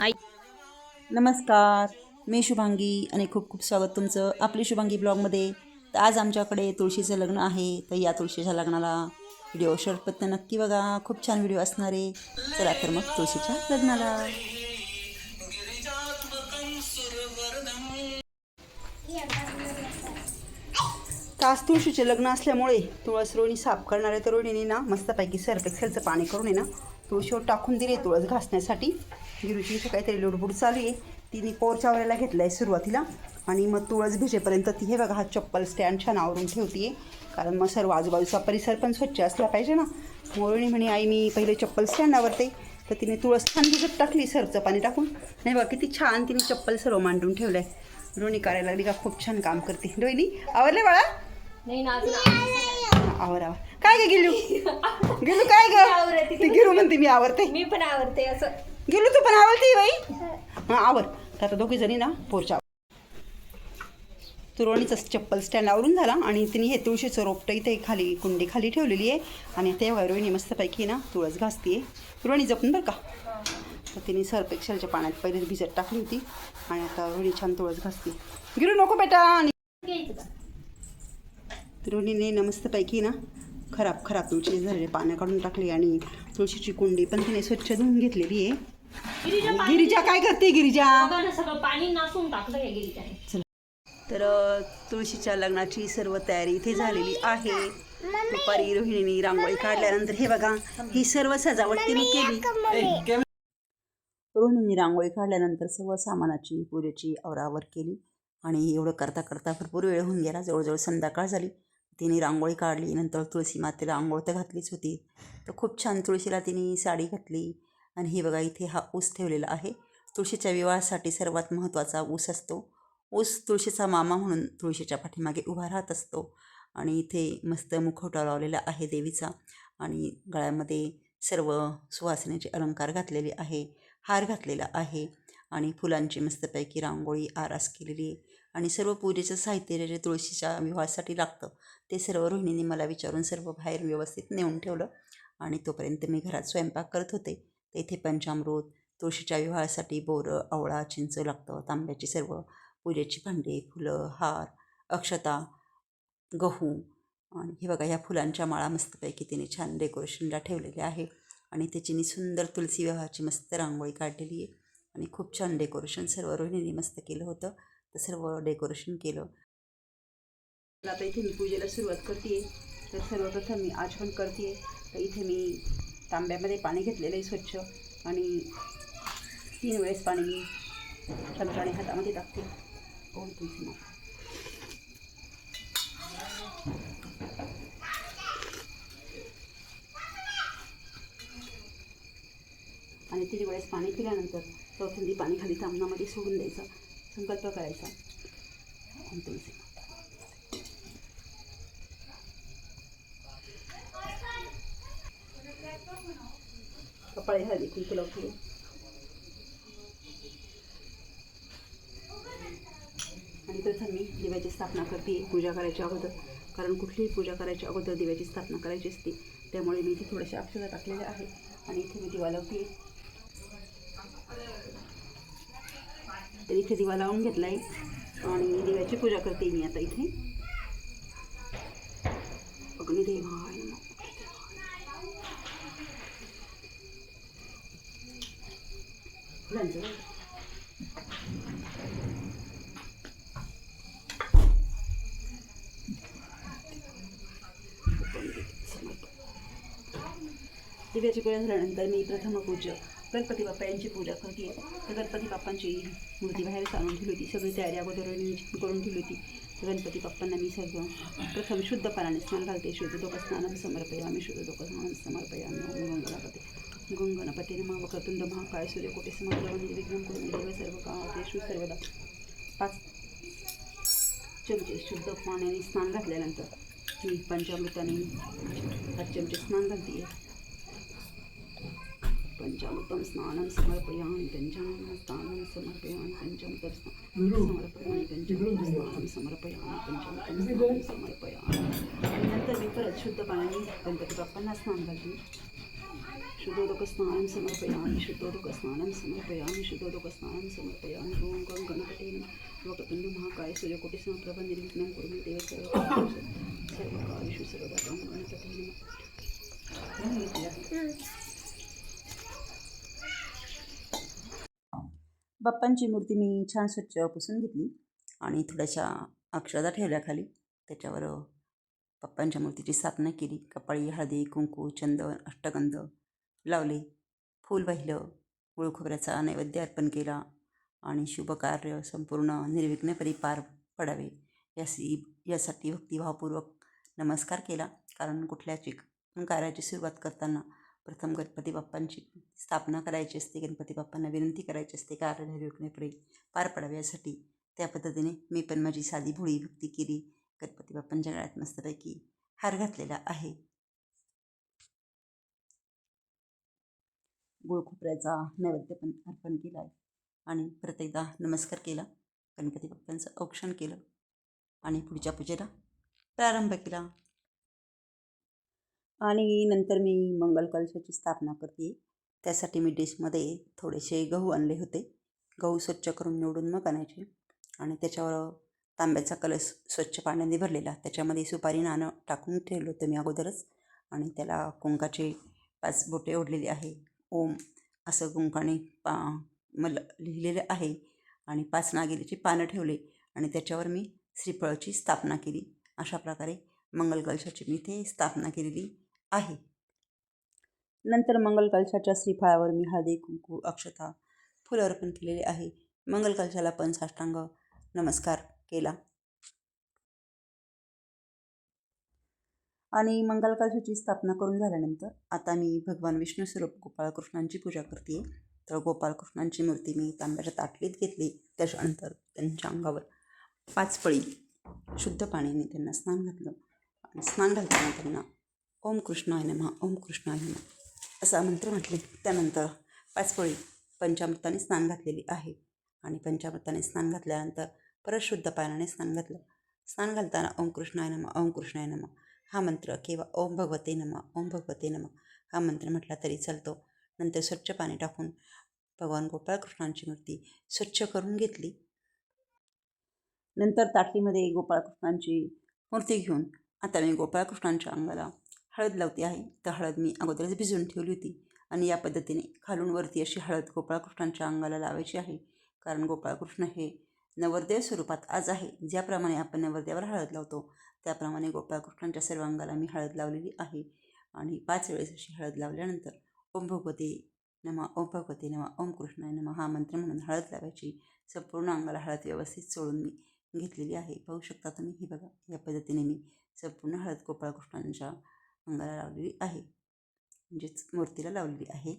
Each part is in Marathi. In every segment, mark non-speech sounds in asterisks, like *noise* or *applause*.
आई नमस्कार मी शुभांगी आणि खूप खूप स्वागत तुमचं आपली शुभांगी ब्लॉगमध्ये. तर आज आमच्याकडे तुळशीचं लग्न आहे तर या तुळशीच्या लग्नाला व्हिडिओ शेवटपर्यंत नक्की बघा. खूप छान व्हिडिओ असणार आहे. चला तर मग तुळशीच्या लग्नाला. कास तुळशीचे लग्न असल्यामुळे तुळस रोहिणी साफ करणाऱ्या तर ना मस्तपैकी सर्फ एक्सेलचं पाणी करून आहे ना तुळशीवर टाकून दिले तुळस घासण्यासाठी. गिरूची इथे काहीतरी लुडबुड चालू आहे. तिने पोरच्या घेतला घेतलं आहे सुरुवातीला आणि मग तुळस भिजेपर्यंत ती हे बघा हा चप्पल स्टँड छान आवरून ठेवते कारण मग सर्व आजूबाजूचा परिसर पण स्वच्छ असला पाहिजे ना. मोरणी म्हणे आई मी पहिले चप्पल स्टँड आवरते तर तिने तुळस छान भिजत टाकली सरचं पाणी टाकून. नाही बघा किती छान तिने चप्पल सर्व मांडून ठेवलं आहे रोणी करायला लागली का खूप छान काम करते. रोहिणी आवरले बाळा? नाही ना अजून आवर आवर काय ग गेलू गेलू काय ग? आवरते. ती गिरू म्हणते मी आवरते मी पण आवडते असं. गेलू तू पण आवडते बाई? *laughs* हां आवर तर आता दोघी जणी ना पोरच्या तुरवणीचं चप्पल स्टँड आवरून झाला आणि तिने हे तुळशीचं रोपटं इथे खाली कुंडी खाली ठेवलेली आहे. आणि तेव्हा रोहिणी मस्तपैकी ना तुळस घासते तुरवणी जपून बरं का? तर तिने सर्फ एक्सेलच्या पाण्यात पहिले भिजत टाकली होती. आणि आता रोहिणी छान तुळस घासते. गिरू नको बेटा. आणि घ्यायचं का रोहिणीने ना मस्तपैकी ना खराब खराब तुळशी झालेले पानं काढून टाकली आणि तुळशीची कुंडी पण तिने स्वच्छ धुवून घेतलेली आहे. गिरीजा काय करते गिरिजा? बघा ना सगळं पाणी नासून टाकलं या गिरीजाने. तर तुळशीच्या लग्नाची सर्व तयारी इथे झालेली आहे. दुपारी रोहिणीने रांगोळी काढल्यानंतर हे बघा ही सर्व सजावट तिने केली. रोहिणीने रांगोळी काढल्यानंतर सर्व सामानाची पूजेची आवरावर केली. आणि एवढं करता करता भरपूर वेळ होऊन गेला. जवळजवळ संध्याकाळ झाली. तिने रांगोळी काढली नंतर तुळशी मातेला आंघोळ तर घातलीच होती. तर खूप छान तुळशीला तिने साडी घातली. आणि हे बघा इथे हा ऊस ठेवलेला आहे. तुळशीच्या विवाहासाठी सर्वात महत्त्वाचा ऊस असतो. ऊस तुळशीचा मामा म्हणून तुळशीच्या पाठीमागे उभा राहत असतो. आणि इथे मस्त मुखवटा लावलेला आहे देवीचा. आणि गळ्यामध्ये सर्व सुवासनेचे अलंकार घातलेले आहे हार घातलेला आहे. आणि फुलांची मस्तपैकी रांगोळी आरास केलेली आणि सर्व पूजेचं साहित्य जे तुळशीच्या विवाहासाठी लागतं ते सर्व रोहिणीने मला विचारून सर्व बाहेर व्यवस्थित नेऊन ठेवलं. आणि तोपर्यंत मी घरात स्वयंपाक करत होते. तर इथे पंचामृत तुळशीच्या विवाहासाठी बोरं आवळा चिंच लागतं. तांब्याची सर्व पूजेची भांडी फुलं हार अक्षता गहू आणि हे बघा ह्या फुलांच्या माळा मस्तपैकी तिने छान डेकोरेशनला ठेवलेल्या आहे. आणि त्याची सुंदर तुलसी विवाहाची मस्त रांगोळी काढलेली आहे. आणि खूप छान डेकोरेशन सर्व रोहिणीने मस्त केलं होतं. तर सर्व डेकोरेशन केलं. आता इथे मी पूजेला सुरुवात करते तर सर्वप्रथम मी आचमन करते तर इथे मी तांब्यामध्ये पाणी घेतलेलं आहे स्वच्छ आणि तीन वेळेस पाणी मी चमच्याने हातामध्ये टाकते. ओम तुलसी माता. आणि तीन वेळेस पाणी पिल्यानंतर चौथ्यांदी पाणी खाली तांबणामध्ये सोडून द्यायचं. संकल्प करायचा. ओम तुलसी कपाळी हळदी कुंकू लावते. आणि प्रथम मी दिव्याची स्थापना करते पूजा करायच्या अगोदर. कारण कुठलीही पूजा करायच्या अगोदर दिव्याची स्थापना करायची असते. त्यामुळे मी इथे थोड्याशा अक्षरं टाकलेल्या आहे आणि इथे मी दिवा लावते. तर इथे दिवा लावून घेतला आहे आणि दिव्याची पूजा करते मी आता इथे. अग्निदेवाय. फुलांचं दिव्याची पूजा झाल्यानंतर मी प्रथम पूजा गणपती बाप्पा यांची पूजा करते. तर गणपती बाप्पांची मूर्ती बाहेर आणून ठेवली होती. सगळी तयारी अगोदर करून ठेवली होती. तर गणपती बाप्पांना मी सर्व प्रथम शुद्ध स्नान घालते. शुद्ध दोघं समर्पया समर्पयामी शुद्ध दोघं स्नान समर्पयामी ओम गंगणपती गंगणपती नमः वक्रतुंड महाकाय सूर्यकोटी विज्ञान करून देव सर्व कामातेषु सर्वदा. पाच चमचे शुद्ध पाण्याने स्नान घातल्यानंतर मी पंचामृताने पाच चमचे स्नान घालते. पञ्चामृतं स्नानं समर्पयामि पञ्चामृतं स्नानं समर्पयामि पञ्चामृतं समर्पयामि पञ्चामृतं स्नानं समर्पयामि पञ्चामृतं स्नानं समर्पयामि नंतर मी शुद्ध पाण्याने गणपती बाप्पांना स्नान घालते शुद्धोदकस्नानं समर्पयामि शुद्धोदकस्नानं समर्पयामि शुद्धोदकस्नानं समर्पयामि ॐ गं गणपते वक्रतुण्ड महाकाय सूर्यकोटिसमप्रभ निर्विघ्नं कुरु देव सर्वकार्येषु सर्वदा गणपते नमः बाप्पांची मूर्ती मी छान स्वच्छ पुसून घेतली आणि थोड्याशा अक्षदा ठेवल्या खाली. त्याच्यावर पप्पांच्या मूर्तीची स्थापना केली. कपाळी हळदी कुंकू चंदन अष्टगंध लावले. फूल वाहिलं गुळखोबऱ्याचा नैवेद्य अर्पण केला आणि शुभकार्य संपूर्ण निर्विघ्नपरी पार पडावे. यासी यासाठी भक्तिभावपूर्वक नमस्कार केला. कारण कुठल्याच कार्याची सुरुवात करताना प्रथम गणपती बाप्पांची स्थापना करायची असते. गणपती बाप्पांना विनंती करायची असते कार्य निर्विघ्नपणे पार पडावे यासाठी त्या पद्धतीने मी पण माझी साधी भोळी भक्ती केली. गणपती बाप्पांच्या गळ्यात मस्तपैकी हार घातलेला आहे. गुळखोपऱ्याचा नैवेद्य पण अर्पण केला आहे आणि प्रत्येकदा नमस्कार केला. गणपती बाप्पांचं औक्षण केलं आणि पुढच्या पूजेला प्रारंभ केला. आणि नंतर मी मंगल कलशाची स्थापना करते. त्यासाठी मी डिशमध्ये थोडेसे गहू आणले होते. गहू स्वच्छ करून निवडून मग आणायचे. आणि त्याच्यावर तांब्याचा कलश स्वच्छ पाण्याने भरलेला. त्याच्यामध्ये सुपारी नाणं टाकून ठेवलं होतं मी अगोदरच. आणि त्याला कुंकाचे पाच बोटे ओढलेली आहे. ओम असं कुंकाने पा मला लिहिलेलं आहे. आणि पाच नागेलीची पानं ठेवले. आणि त्याच्यावर मी श्रीफळाची स्थापना केली. अशा प्रकारे मंगल कलशाची मी ते स्थापना केलेली. आहे. नंतर मंगल कलशाच्या श्रीफळावर मी हळदी कुंकू अक्षता फुलं अर्पण केलेले आहे. मंगल कलशाला पण साष्टांग नमस्कार केला. आणि मंगल कलशाची स्थापना करून झाल्यानंतर आता मी भगवान विष्णू स्वरूप गोपाळकृष्णांची पूजा करते. तर गोपाळकृष्णांची मूर्ती मी तांब्याच्या ताटलीत घेतली. त्याच्यानंतर त्यांच्या अंगावर पाच पळी शुद्ध पाण्याने त्यांना स्नान घातलं. आणि स्नान घालताना त्यांना ओम कृष्णाय नमः ओम कृष्णाय नमः. असा मंत्र म्हटले त्यानंतर पाचपोळी पंचामृताने स्नान घातलेली आहे. आणि पंचामृताने स्नान घातल्यानंतर परत शुद्ध पाण्याने स्नान घातलं. स्नान घालताना ओम कृष्णाय नमः ओम कृष्णाय नमः. हा मंत्र किंवा ओम भगवते नमः ओम भगवते नमः. हा मंत्र म्हटला तरी चालतो. नंतर स्वच्छ पाणी टाकून भगवान गोपाळकृष्णांची मूर्ती स्वच्छ करून घेतली. नंतर ताटलीमध्ये गोपाळकृष्णांची मूर्ती घेऊन आता मी गोपाळकृष्णांच्या अंगाला हळद लावते आहे. तर हळद मी अगोदरच भिजवून ठेवली होती. आणि या पद्धतीने खालून वरती अशी हळद गोपाळकृष्णांच्या अंगाला लावायची आहे. कारण गोपाळकृष्ण हे नवरदेव स्वरूपात आज आहे. ज्याप्रमाणे आपण नवरदेवाला हळद लावतो त्याप्रमाणे गोपाळकृष्णांच्या सर्व अंगाला मी हळद लावलेली आहे. आणि पाच वेळेस अशी हळद लावल्यानंतर ओम भगवते नमा ओम भगवते नमा ओम कृष्णाय नमा हा मंत्र म्हणून हळद लावायची. संपूर्ण अंगाला हळद व्यवस्थित सोडून मी घेतलेली आहे. पाहू शकता तुम्ही हे बघा या पद्धतीने मी संपूर्ण हळद गोपाळकृष्णांच्या अंगाला लावलेली आहे. म्हणजेच मूर्तीला लावलेली आहे.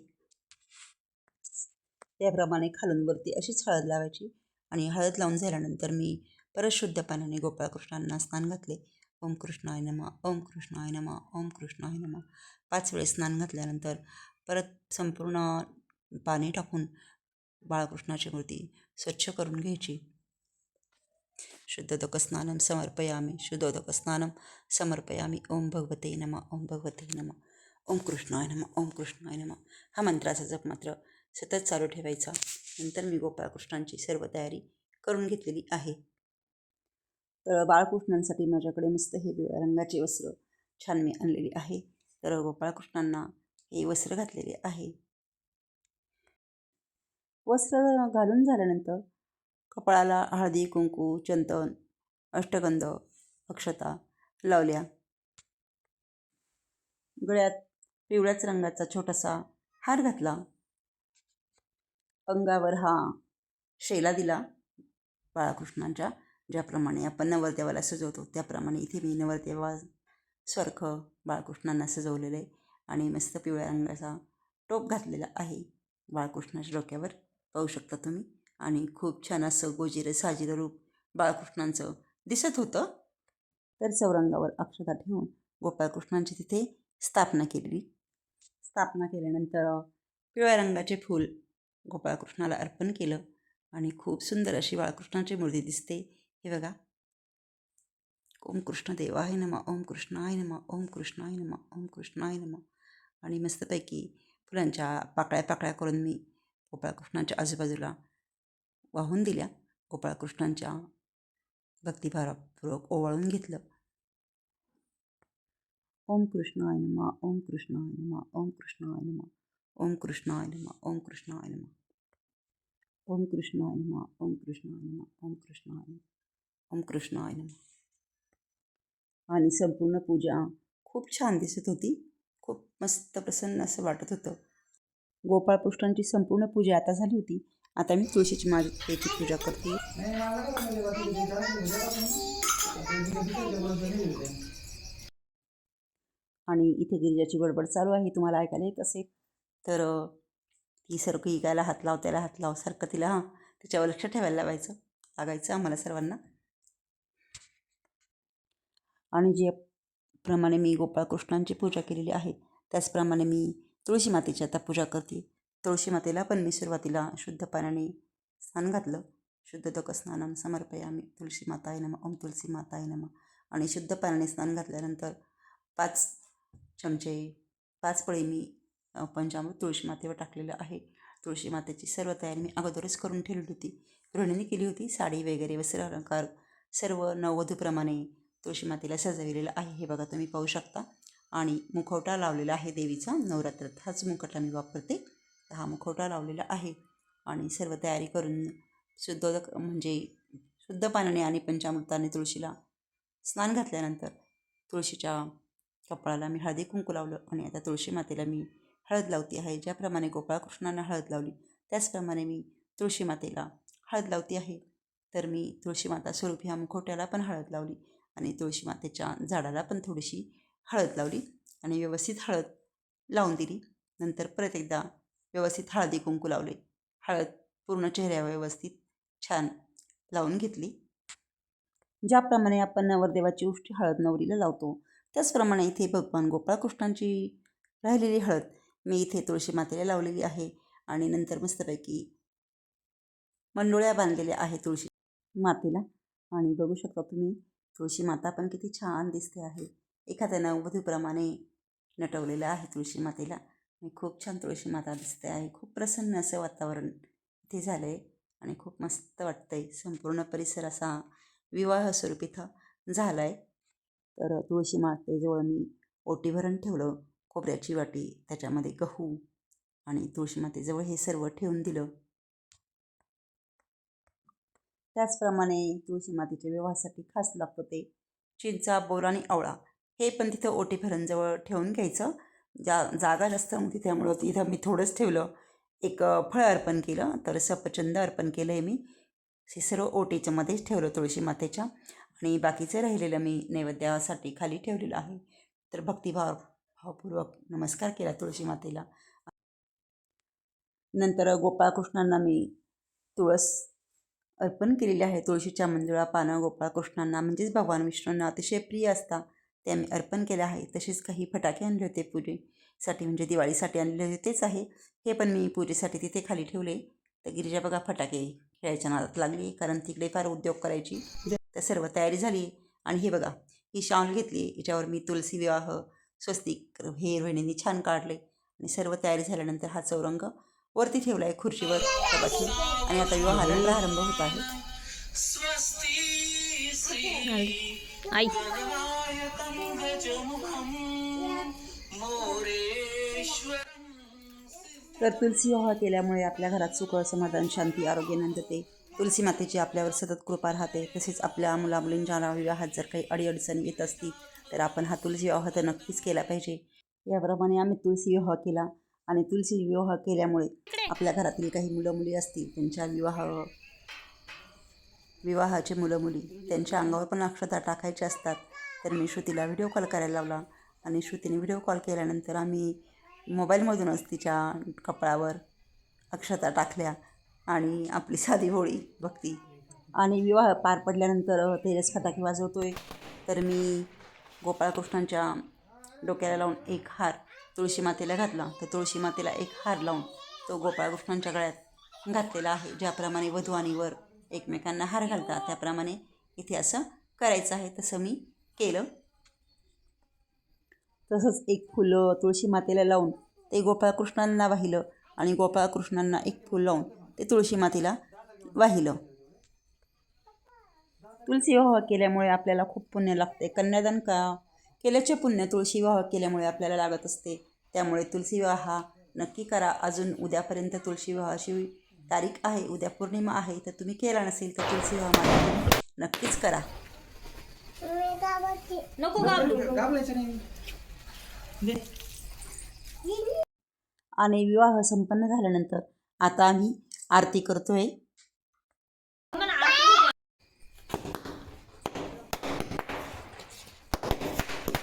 त्याप्रमाणे खालून वरती अशीच हळद लावायची आणि हळद लावून झाल्यानंतर मी परत शुद्ध पाण्याने गोपाळकृष्णांना स्नान घातले. ओम कृष्णाय नमा ओम कृष्णाय नमा ओम कृष्णाय नमा. पाच वेळेस स्नान घातल्यानंतर परत संपूर्ण पाणी टाकून बाळकृष्णाची मूर्ती स्वच्छ करून घ्यायची. शुद्धोदकस्नानं समर्पयामि. शुद्धोदकस्नानं समर्पयामी। ओम भगवते नम ओम भगवते नम। ओम कृष्णाय नम ओम कृष्णाय नम। हा मंत्राचा जप मात्र सतत चालू ठेवायचा. नंतर मी गोपाळकृष्णांची सर्व तयारी करून घेतलेली आहे. तर बाळकृष्णांसाठी माझ्याकडे मस्त हे पिवळ्या रंगाचे वस्त्र छान मी आणलेली आहे. तर गोपाळकृष्णांना हे वस्त्र घातलेले आहे. वस्त्र घालून झाल्यानंतर कपाळाला हळदी कुंकू चंदन अष्टगंध अक्षता लावल्या. गळ्यात पिवळ्याच रंगाचा छोटासा हार घातला. अंगावर हा शेला दिला. बाळकृष्णांच्या ज्याप्रमाणे आपण नवरदेवाला सजवतो त्याप्रमाणे इथे मी नवरदेवा स्वर्ख बाळकृष्णांना सजवलेलं आहे आणि मस्त पिवळ्या रंगाचा टोप घातलेला आहे. बाळकृष्णाच्या डोक्यावर पाहू शकता तुम्ही. आणि खूप छान असं गोजिरं साजिरं रूप बाळकृष्णांचं दिसत होतं. तर चौरंगावर अक्षता ठेवून गोपाळकृष्णांची तिथे स्थापना केलेली स्थापना केल्यानंतर पिवळ्या रंगाचे फूल गोपाळकृष्णाला अर्पण केलं आणि खूप सुंदर अशी बाळकृष्णाची मूर्ती दिसते. हे बघा. ओम कृष्ण देवाय नमा ओम कृष्णाय नमा ओम कृष्णाय नमा ओम कृष्णाय नम. आणि मस्तपैकी फुलांच्या पाकळ्या पाकळ्या करून मी गोपाळकृष्णांच्या आजूबाजूला वाहून दिल्या. गोपाळकृष्णांच्या भक्तिभारापूर्वक ओवाळून घेतलं. ओम कृष्णाय नम ओम कृष्णाय नम ओम कृष्णाय नम ओम कृष्णाय नम ओम कृष्णाय नम ओम कृष्णाय नम ओम कृष्णाय नम ओम कृष्णाय नम ओम कृष्णाय नम आणि संपूर्ण पूजा खूप छान दिसत होती. खूप मस्त प्रसन्न असं वाटत होतं. गोपाळकृष्णांची संपूर्ण पूजा आता झाली होती. आता मी तुळशीची मातेची पूजा करते. आणि इथे गिरिजाची बडबड चालू आहे. तुम्हाला ऐकायला येत असेल. तर ती सारखं इकायला हात लाव त्याला हात लाव सारखं तिला हां तिच्यावर लक्ष ठेवायला लावायचं लागायचं आम्हाला सर्वांना. आणि जे प्रमाणे मी गोपाळकृष्णांची पूजा केलेली आहे त्याचप्रमाणे मी तुळशी मातेची आता पूजा करते. तुळशी मातेला पण मी सुरुवातीला शुद्ध पाण्याने स्नान घातलं. शुद्ध शुद्धोदक स्नानम समर्पयामी. तुळशी माता आहे नम ओम तुळशी आहे नम. आणि शुद्ध पाण्याने स्नान घातल्यानंतर पाच चमचे पाच पळी मी पंचामृत तुळशी मातेवर टाकलेलं आहे. तुळशी मातेची सर्व तयारी मी अगोदरच करून ठेवली होती. गृहिणीने केली होती साडी वगैरे वस्त्र अलंकार सर्व नववधूप्रमाणे तुळशी मातेला सजविलेलं आहे. हे बघा तुम्ही पाहू शकता. आणि मुखवटा लावलेला आहे देवीचा नवरात्रात हाच मुखवटा मी वापरते. हा मुखवटा लावलेला आहे. आणि सर्व तयारी करून शुद्धोदक म्हणजे शुद्ध पाण्याने आणि पंचामृताने तुळशीला स्नान घातल्यानंतर तुळशीच्या कपाळाला मी हळदी कुंकू लावलं आणि आता तुळशी मातेला मी हळद लावते आहे. ज्याप्रमाणे गोपाळकृष्णांना हळद लावली त्याचप्रमाणे मी तुळशी मातेला हळद लावते आहे. तर मी तुळशी माता स्वरूप ह्या मुखोट्याला पण हळद लावली आणि तुळशी मातेच्या झाडाला पण थोडीशी हळद लावली आणि व्यवस्थित हळद लावून दिली. नंतर परत एकदा व्यवस्थित हळदी कुंकू लावले. हळद पूर्ण चेहऱ्यावर व्यवस्थित छान लावून घेतली. ज्याप्रमाणे आपण नवरदेवाची उष्टी हळद नवरीला लावतो त्याचप्रमाणे इथे भगवान गोपाळकृष्णांची राहिलेली हळद मी इथे तुळशी मातेला लावलेली आहे आणि नंतर मस्तपैकी मंडोळ्या बांधलेल्या आहे तुळशी मातेला. आणि बघू शकता तुम्ही तुळशी माता पण किती छान दिसते आहे. एखाद्या नववधूप्रमाणे नटवलेलं आहे तुळशी मातेला. खूप छान तुळशी माता दिसते आहे. खूप प्रसन्न असं वातावरण इथे झालं आहे आणि खूप मस्त वाटतं आहे संपूर्ण परिसर असा विवाह स्वरूप इथं झाला आहे तर तुळशी मातेजवळ मी ओटीभरण ठेवलं खोबऱ्याची वाटी त्याच्यामध्ये गहू आणि तुळशी मातेजवळ हे सर्व ठेवून दिलं. त्याचप्रमाणे तुळशी मातेच्या विवाहासाठी खास लागतं ते चिंचा बोर आणि आवळा हे पण तिथं ओटीभरणजवळ ठेवून घ्यायचं. जा जागा जास्त नव्हती त्यामुळं तिथं मी थोडंच ठेवलं. एक फळं फळ अर्पण केलं तर सफरचंद अर्पण केलं आहे मी. हे सर्व ओटीच्यामध्येच ठेवलं तुळशी मातेच्या. आणि बाकीचं राहिलेलं मी नैवेद्यासाठी खाली ठेवलेलं आहे. तर भक्तिभाव भावपूर्वक नमस्कार केला तुळशी मातेला. नंतर गोपाळकृष्णांना मी तुळस अर्पण केलेली आहे. तुळशीच्या मंजुळा पानं गोपाळकृष्णांना म्हणजेच भगवान विष्णूंना अतिशय प्रिय असता ते आम्ही अर्पण केले आहे. तसेच काही फटाके आणले होते पूजेसाठी म्हणजे दिवाळीसाठी आणलेले होते तेच आहे. हे पण मी पूजेसाठी तिथे खाली ठेवले. तर गिरिजा बघा फटाके खेळायच्या नादात लागली कारण तिकडे फार उद्योग करायची. तर सर्व तयारी झाली आणि हे बघा ही शाल घेतली याच्यावर मी तुलसी विवाह स्वस्तिक हे रोहिणींनी छान काढले आणि सर्व तयारी झाल्यानंतर हा चौरंग वरती ठेवला आहे खुर्चीवर कपाशी आणि आता विवाहाला प्रारंभ होत आहे. आई. तर तुलसी विवाह केल्यामुळे आपल्या घरात सुख समाधान शांती आरोग्य नंदते. तुलसी मातेची आपल्यावर सतत कृपा राहते. तसेच आपल्या मुलामुलींच्या विवाहात जर काही अडीअडचण येत असती तर आपण हा तुलसी विवाह तर नक्कीच केला पाहिजे. याप्रमाणे आम्ही तुलसी विवाह केला आणि तुलसी विवाह केल्यामुळे आपल्या घरातील काही मुलं मुली असतील त्यांच्या विवाह विवाहाचे मुलं मुली त्यांच्या अंगावर पण अक्षता टाकायच्या असतात. तर मी श्रुतीला व्हिडिओ कॉल करायला लावला आणि श्रुतीने व्हिडिओ कॉल केल्यानंतर आम्ही मोबाईलमधूनच तिच्या कपाळावर अक्षता टाकल्या आणि आपली साधी होळी भक्ती. आणि विवाह पार पडल्यानंतर तेरस फटाके वाजवतोय. तर मी गोपाळकृष्णांच्या डोक्याला लावून एक हार तुळशी मातेला घातला. तर तुळशी मातेला एक हार लावून तो गोपाळकृष्णांच्या गळ्यात घातलेला आहे. ज्याप्रमाणे वधू आणि वर एकमेकांना हार घालतात त्याप्रमाणे इथे असं करायचं आहे. तसं मी केलं. तसंच एक फुलं तुळशी मातेला लावून ते गोपाळकृष्णांना वाहिलं आणि गोपाळकृष्णांना एक फूल लावून ते तुळशी मातेला वाहिलं. तुळशी विवाह केल्यामुळे आपल्याला खूप पुण्य लागते. कन्यादान का केल्याचे पुण्य तुळशी विवाह केल्यामुळे आपल्याला लागत असते. त्यामुळे तुळशी विवाह हा नक्की करा. अजून उद्यापर्यंत तुळशी विवाहाची तारीख आहे उद्या पौर्णिमा आहे. तर तुम्ही केला नसेल तर तुळशी विवाह माता तुम्ही नक्कीच करा. नको आणि विवाह संपन्न झाल्यानंतर आता आम्ही आरती करतोय.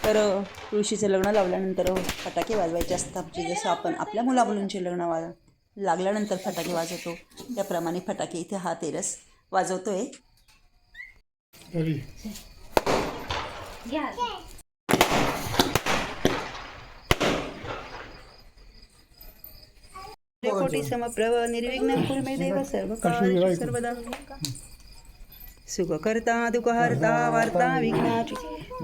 तर तुळशीचं लग्न लावल्यानंतर फटाके वाजवायचे असतात. जे जसं आपण आपल्या मुलामुलींचे लग्न वा लागल्यानंतर फटाके वाजवतो. त्याप्रमाणे फटाके इथे हा तेरस वाजवतोय. कोटी समप्रभ निर्विघ्न कुर्मे सर्व सर्वदा सुख करता वार्ता विघ्नाची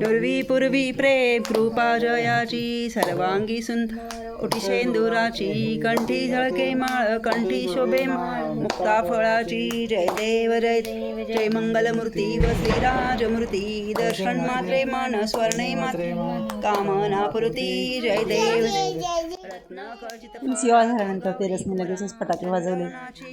दुर्वी पूर्वी प्रेम कृपा जयाची सर्वांगी सुंदर ओटी शेंदुराची कंठी झळके माळ कंठी शोभे माळ मुक्ता फळाची जय देव जय देव जय मंगलमूर्ती व श्रीराजमूर्ती दर्शन मात्रे मान स्वर्णे मात्रे कामना पुरती जय देव सेवा झाल्यानंतर ते लगेचच फटाके वाजवले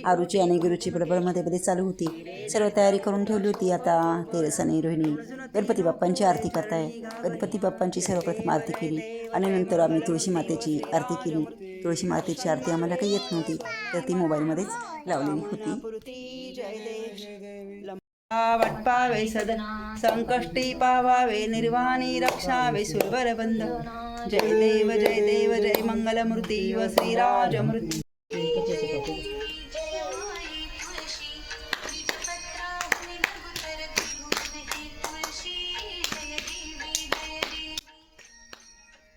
आरुची आणि गुरुची बरोबर मध्ये चालू होती. सर्व तयारी करून ठेवली होती. आता तेरस आणि रोहिणी गणपती बाप्पांची आरती करताय गणपती बाप्पांची सर्वप्रथम आरती केली आणि नंतर आम्ही तुळशी मातेची आरती केली. तुळशी मातेची आरती आम्हाला काही येत नव्हती तर ती मोबाईलमध्येच लावलेली होती. वाट पावे सदन संकष्टी पावावे निर्वाणी रक्षावे सुरवर बंद. जय देव जय देव जय मंगलमूर्ती व श्रीराजमूर्ती।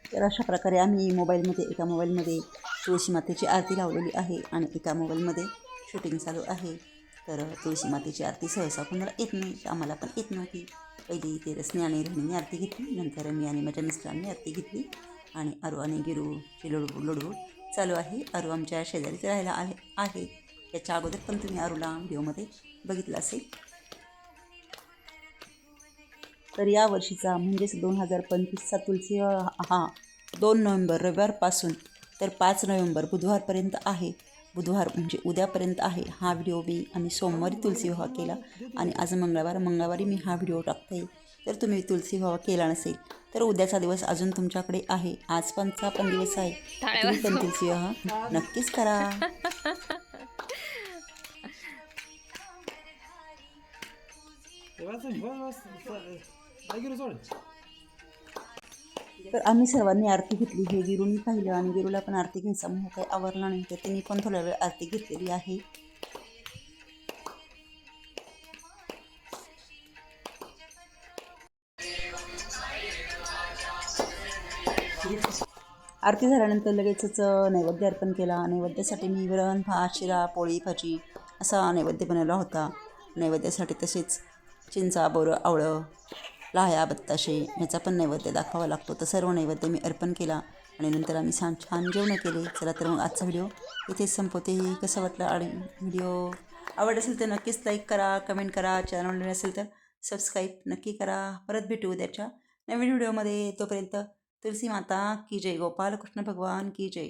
तर अशा प्रकारे आम्ही मोबाईलमध्ये एका मोबाईलमध्ये तुळशी मातेची आरती लावलेली आहे आणि एका मोबाईलमध्ये शूटिंग चालू आहे. तर तुळशी मातेची आरती सहसा कोणाला येत नाही आम्हाला पण येत नव्हती पहिली ते रसने आणि रोहिणीने आरती घेतली. नंतर मी आणि माझ्या मिस्टरांनी आरती घेतली आणि अरू आणि गिरूची लुडबुड लुडबुड चालू आहे. अरू आमच्या शेजारीच राहायला आहे आहे. याच्या अगोदर पण तुम्ही अरूला व्हिडिओमध्ये बघितलं असेल. तर या वर्षीचा म्हणजेच दोन हजार पंचवीसचा तुलसी हा दोन नोव्हेंबर रविवारपासून तर पाच नोव्हेंबर बुधवारपर्यंत आहे. बुधवार म्हणजे उद्यापर्यंत आहे हा व्हिडिओ मी आम्ही सोमवारी तुलसी विवाह केला. आणि आज मंगळवार मंगळवारी मी हा व्हिडिओ टाकते तर तुम्ही तुलसी विवाह केला नसेल तर उद्याचा दिवस अजून तुमच्याकडे आहे. आज पणचा पण दिवस आहे. तुम्ही पण तुलसी विवाह नक्कीच करा. तर आम्ही सर्वांनी आरती घेतली. हे गिरूनी पाहिलं आणि गिरूला पण आरती घ्यायचा मोह काही आवरला नाही. तर त्यांनी पण थोड्या वेळ आरती घेतलेली आहे. आरती झाल्यानंतर लगेचच नैवेद्य अर्पण केला. नैवेद्यासाठी मी वरण भात शिरा पोळी भाजी असा नैवेद्य बनवला होता. नैवेद्यासाठी तसेच चिंचा बोरं आवळं लाह्या बत्ताशे याचा पण नैवेद्य दाखवावा लागतो. तर सर्व नैवेद्य मी अर्पण केला आणि नंतर आम्ही छान छान जेवणं केले. चला तर मग आजचा व्हिडिओ इथेच संपवते. कसं वाटलं आणि व्हिडिओ आवड असेल तर नक्कीच लाईक करा कमेंट करा. चॅनल असेल तर सबस्क्राईब नक्की करा. परत भेटू उद्याच्या नवीन व्हिडिओमध्ये. तोपर्यंत तुलसी माता की जय गोपाल कृष्ण भगवान की जय.